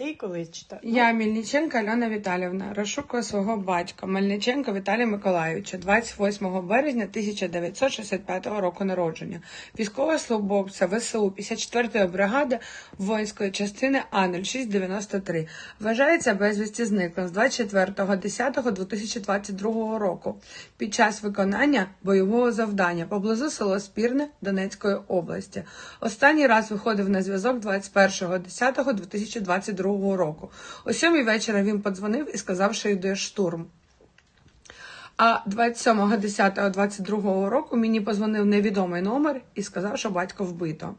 ти коли читав? Я Мельниченко Альона Віталівна, розшукую свого батька Мельниченка Віталія Миколайовича, 28 березня 1965 року народження, військовослужбовця ВСУ 54-ї бригади воїнської частини А0693. Вважається безвісті зниклим з 24.10.2022 року під час виконання бойового завдання поблизу село Спірне Донецької області. Останній раз виходив на зв'язок 21.10.2022 року. О сьомій вечора він подзвонив і сказав, що йде штурм. А 27.10.22 року мені позвонив невідомий номер і сказав, що батько вбито.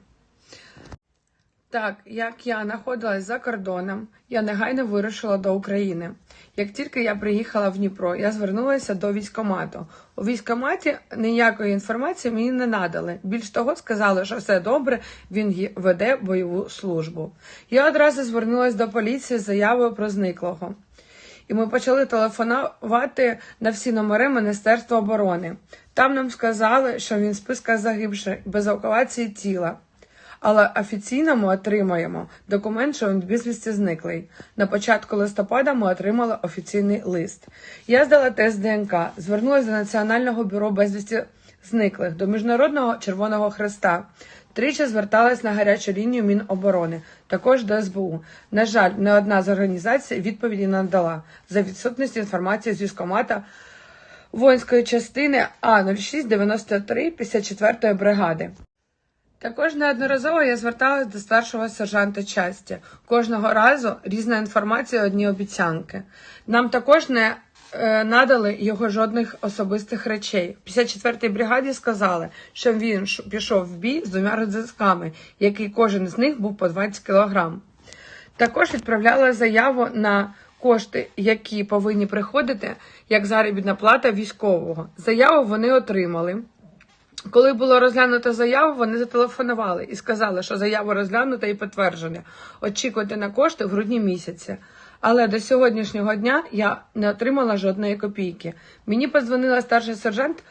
Так, як я знаходилась за кордоном, я негайно вирушила до України. Як тільки я приїхала в Дніпро, я звернулася до військкомату. У військкоматі ніякої інформації мені не надали. Більш того, сказали, що все добре, він веде бойову службу. Я одразу звернулася до поліції з заявою про зниклого. І ми почали телефонувати на всі номери Міністерства оборони. Там нам сказали, що він в списках загибших без евакуації тіла. Але офіційно ми отримаємо документ, що він безвісті зниклий. На початку листопада ми отримали офіційний лист. Я здала тест ДНК, звернулася до Національного бюро безвісті зниклих, до Міжнародного Червоного Хреста. Тричі зверталась на гарячу лінію Міноборони, також до СБУ. На жаль, не одна з організацій відповіді не надала за відсутність інформації з військкомата воїнської частини А0693 54-ї бригади. Також неодноразово я зверталась до старшого сержанта часті. Кожного разу різна інформація, одні обіцянки. Нам також не е, надали його жодних особистих речей. В 54-й бригаді сказали, що він пішов в бій з двома рюкзаками, який кожен з них був по 20 кілограм. Також відправляла заяву на кошти, які повинні приходити як заробітна плата військового. Заяву вони отримали. Коли було розглянуто заяву, вони зателефонували і сказали, що заяву розглянута і підтверджена. Очікуйте на кошти в грудні місяці. Але до сьогоднішнього дня я не отримала жодної копійки. Мені подзвонила старший сержант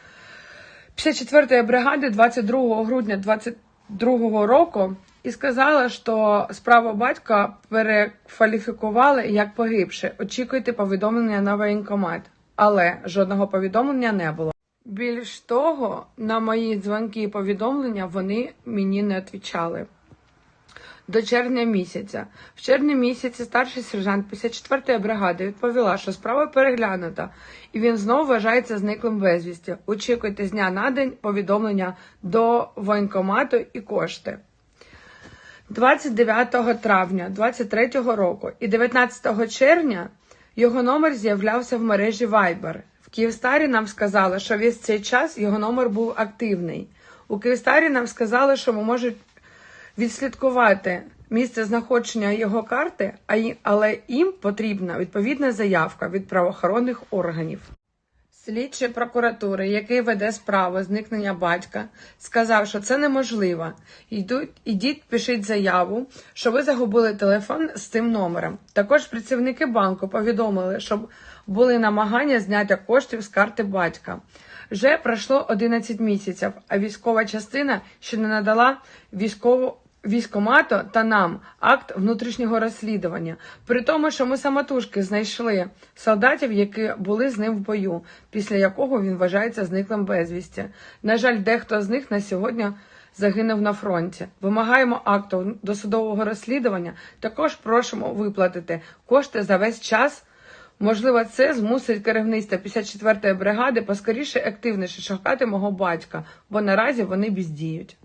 54-ї бригади 22 грудня 22 року і сказала, що справу батька перекваліфікували як погибше. Очікуйте повідомлення на воєнкомат. Але жодного повідомлення не було. Більш того, на мої дзвонки і повідомлення вони мені не відповідали. До червня місяця. В червні місяці старший сержант 54-ї бригади відповіла, що справа переглянута, і він знову вважається зниклим безвісті. Очікуйте з дня на день повідомлення до воєнкомату і кошти. 29 травня 23-го року і 19 червня його номер з'являвся в мережі Viber. Київстарі нам сказали, що весь цей час його номер був активний. У Київстарі нам сказали, що ми можуть відслідкувати місце знаходження його карти, але їм потрібна відповідна заявка від правоохоронних органів. Слідчий прокуратури, який веде справу зникнення батька, сказав, що це неможливо. Йдуть, ідіть, пишіть заяву, що ви загубили телефон з цим номером. Також працівники банку повідомили, що були намагання зняття коштів з карти батька. Вже пройшло 11 місяців, а військова частина ще не надала військову військомату та нам акт внутрішнього розслідування. При тому, що ми самотужки знайшли солдатів, які були з ним в бою, після якого він вважається зниклим безвісті. На жаль, дехто з них на сьогодні загинув на фронті. Вимагаємо акту досудового розслідування. Також просимо виплатити кошти за весь час. Можливо, це змусить керівництво 54-ї бригади поскоріше активніше шукати мого батька, бо наразі вони бездіють.